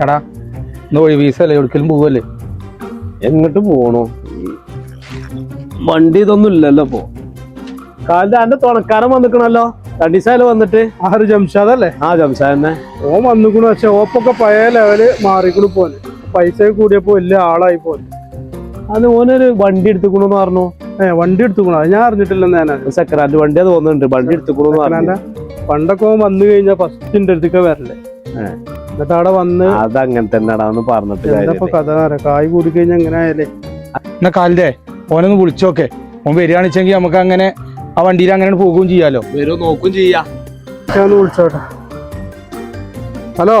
എടാ ഇന്ന് വീസ വീസല്ലേ എവിടേക്കും പോവല്ലേ? എങ്ങോട്ട് പോണോ? വണ്ടി ഇതൊന്നും ഇല്ലല്ലോ ഇപ്പോ. കാലിന്റെ അന്റെ തുണക്കാരൻ വന്നിക്കണല്ലോ. തടിസാല വന്നിട്ട്? ആറ് ജംഷാദ് അല്ലേ ആ ജംസാനെ ഓൻ വന്നിക്കണു പക്ഷെ ഓപ്പൊക്കെ പഴയ ലെവൽ മാറിക്കണു പോലെ പൈസ കൂടിയപ്പോ വലിയ ആളായി പോലെ അത് ഓനൊരു വണ്ടി എടുത്തുക്കണെന്ന് പറഞ്ഞു. ഏ വണ്ടി എടുത്തുക്കണു. അത് ഞാൻ അറിഞ്ഞിട്ടില്ലെന്ന് ഞാൻ സെക്കൻഡ് വണ്ടി തോന്നുന്നുണ്ട്. വണ്ടി എടുത്തുക്കണെന്ന് പറഞ്ഞു. പണ്ടൊക്കെ വന്നു കഴിഞ്ഞാൽ ഫസ്റ്റിന്റെ അടുത്തേക്ക് വരല്ലേ. എന്നിട്ട് അവിടെ വന്ന് അതങ്ങനെ അങ്ങനെ തന്നെടാ ഒന്ന് പറഞ്ഞിട്ട് എന്താ. കഥ കായ് കൂടി കഴിഞ്ഞാൽ എങ്ങനെ ആയാലേ? എന്നാ കാലിന്റെ ഓനൊന്ന് വിളിച്ചോക്കെ. ഓൻ വരികയാണെച്ചെങ്കിൽ നമുക്ക് അങ്ങനെ ആ വണ്ടിയിൽ അങ്ങനെ പോകുകയും ചെയ്യാലോ? വരും നോക്കും ചെയ്യാ. ഒന്ന് വിളിച്ചോട്ടെ. ഹലോ?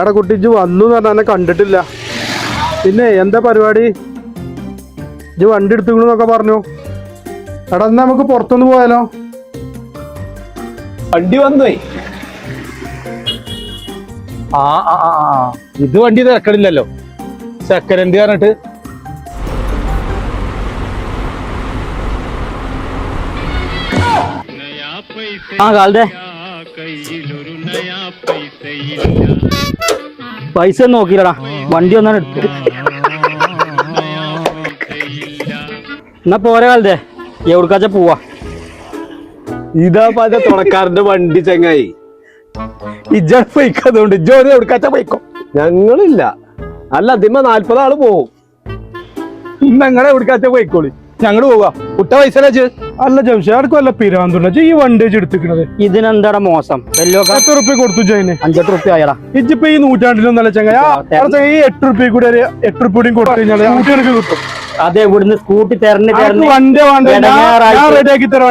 എടാ കുട്ടി ഇജ്ജ് വന്നു എന്ന് പറഞ്ഞാൽ കണ്ടിട്ടില്ല. പിന്നെ എന്താ പരിപാടി? ഇജ്ജ് വണ്ടി എടുത്തുക്കണെന്നൊക്കെ പറഞ്ഞു. എടാ എന്നാ നമുക്ക് പുറത്തൊന്ന് പോയാലോ? വണ്ടി വന്നേ ആ ആ ആ. ഇത് വണ്ടി തിരക്കടില്ലല്ലോ. സെക്കൻഡ് പറഞ്ഞിട്ട്. ആ കാലത്തെ പൈസ ഒന്നും നോക്കിയില്ലടാ. വണ്ടി ഒന്നാണ് എടുത്തു. എന്നാ പോരെ കാലത്തെ എവിടക്കാച്ച പോവാ? ഇതാ പാ തുണക്കാരന്റെ വണ്ടി ചങ്ങായി. ഇജ്ജ പൈക്കതുകൊണ്ട് ജോലി എവിടുക്കാച്ച പൈക്കോ ഞങ്ങളില്ല. അല്ല ദിമ നാല്പത് ആൾ പോവും. ഞങ്ങളെ എവിടുക്കാച്ച പൈക്കോളി ഞങ്ങൾ പോവാ. കുട്ട പൈസ അല്ല ജംഷാർക്ക് അല്ല പിരാന്തുണ്ട്. ഈ വണ്ടേജ് എടുത്തിക്കണത്? ഇതിനെന്താടാ മോശം? എത്ര റുപ്യ കൊടുത്തു ജയിന് അഞ്ചെട്ട് റുപ്യ ആയടാ. ഇജ്ജിപ്പോ ഈ നൂറ്റാണ്ടിലൊന്നല്ല ചങ്ങ ഈ എട്ട് റുപ്യ കൂടി ഒരു എട്ട് റുപ്യ കൂടി കൊടുത്തു കഴിഞ്ഞാൽ കൂട്ടുകാർക്ക് കിട്ടും. അതെ ഇവിടുന്ന് സ്കൂട്ടി തെരഞ്ഞ് തെരഞ്ഞ് വണ്ടി വേണ്ട റെഡിയാക്കി തരാം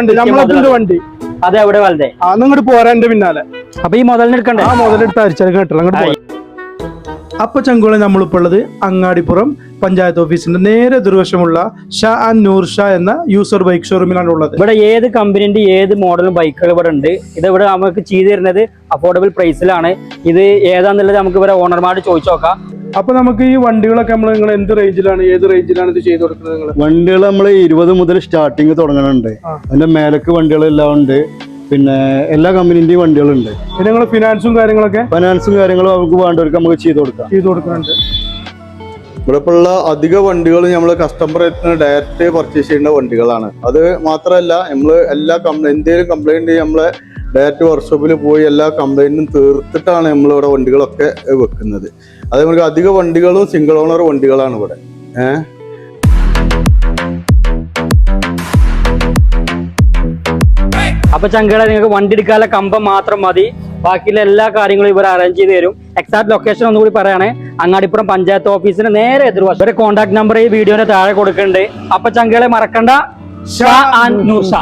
വണ്ടി. അതെ. എവിടെ വലുതേ? ആ നിങ്ങോട്ട് പോരാ എന്റെ പിന്നാലെ. അപ്പൊ ഈ മുതലിന് എടുക്കണ്ടേ ആ മുതലെടുത്ത് അരിച്ചാൽ കേട്ടില്ല അങ്ങോട്ട് പോയി. അപ്പൊ ചങ്കുളെ നമ്മളിപ്പോ ഉള്ളത് അങ്ങാടിപ്പുറം പഞ്ചായത്ത് ഓഫീസിന്റെ നേരെ ദുർവശമുള്ള ഷാ ആൻഡ് നൂർ ഷാ എന്ന യൂസർ ബൈക്ക് ഷോറൂമിലാണ് ഉള്ളത്. ഇവിടെ ഏത് കമ്പനിന്റെ ഏത് മോഡലും ബൈക്കുകൾ ഇവിടെ ഉണ്ട്. ഇത് ഇവിടെ നമുക്ക് ചെയ്തു തരുന്നത് അഫോർഡബിൾ പ്രൈസിലാണ് ഇത് ഏതാന്നുള്ളത് നമുക്ക് ഇവിടെ ഓണർമാരോട് ചോദിച്ചു നോക്കാം. അപ്പൊ നമുക്ക് ഈ വണ്ടികളൊക്കെ നമ്മൾ നിങ്ങൾ എന്ത് റേഞ്ചിലാണ് ഏത് റേഞ്ചിലാണ് ഇത് ചെയ്തു കൊടുക്കുന്നത് നിങ്ങൾ വണ്ടികൾ നമ്മൾ ഇരുപത് മുതൽ സ്റ്റാർട്ടിങ് തുടങ്ങുന്നുണ്ട് ആ. അതിന്റെ മേലക്ക് വണ്ടികളെല്ലാം ഉണ്ട്. പിന്നെ എല്ലാ കമ്പനീന്റെയും വണ്ടികളുണ്ട്. പിന്നെ നിങ്ങൾ ഫിനാൻസും കാര്യങ്ങളൊക്കെ? ഫിനാൻസും കാര്യങ്ങളും അവർക്ക് വേണ്ടവർക്ക് നമുക്ക് ചെയ്ത് കൊടുക്കാം. ചെയ്ത് കൊടുക്കുന്നുണ്ട്. ഇവിടെ ഇപ്പോൾ ഉള്ള അധിക വണ്ടികൾ നമ്മൾ കസ്റ്റമർ ഡയറക്റ്റ് പർച്ചേസ് ചെയ്യേണ്ട വണ്ടികളാണ്. അത് മാത്രമല്ല നമ്മൾ എല്ലാ കംപ്ലൈന്റ് എന്തെങ്കിലും കംപ്ലൈന്റ് നമ്മളെ ഡയറക്റ്റ് വർക്ക്ഷോപ്പിൽ പോയി എല്ലാ കംപ്ലൈന്റും തീർത്തിട്ടാണ് നമ്മൾ ഇവിടെ വണ്ടികളൊക്കെ വെക്കുന്നത്. അതേപോലെ അധിക വണ്ടികളും സിംഗിൾ ഓണർ വണ്ടികളാണ് ഇവിടെ. ഏഹ്? അപ്പൊ ചങ്കള നിങ്ങൾക്ക് വണ്ടി എടുക്കാനുള്ള കമ്പം മാത്രം മതി. ബാക്കിയുള്ള എല്ലാ കാര്യങ്ങളും ഇവർ അറേഞ്ച് ചെയ്ത് തരും. എക്സാക്ട് ലൊക്കേഷൻ ഒന്നുകൂടി പറയാണ്. അങ്ങാടിപ്പുറം പഞ്ചായത്ത് ഓഫീസിന് നേരെ എതിർവശം. ഒരു കോൺടാക്ട് നമ്പർ ഈ വീഡിയോന്റെ താഴെ കൊടുക്കുന്നുണ്ട്. അപ്പൊ ചങ്കളെ മറക്കണ്ട. ഷാ ആൻഡ് നൂർ ഷാ.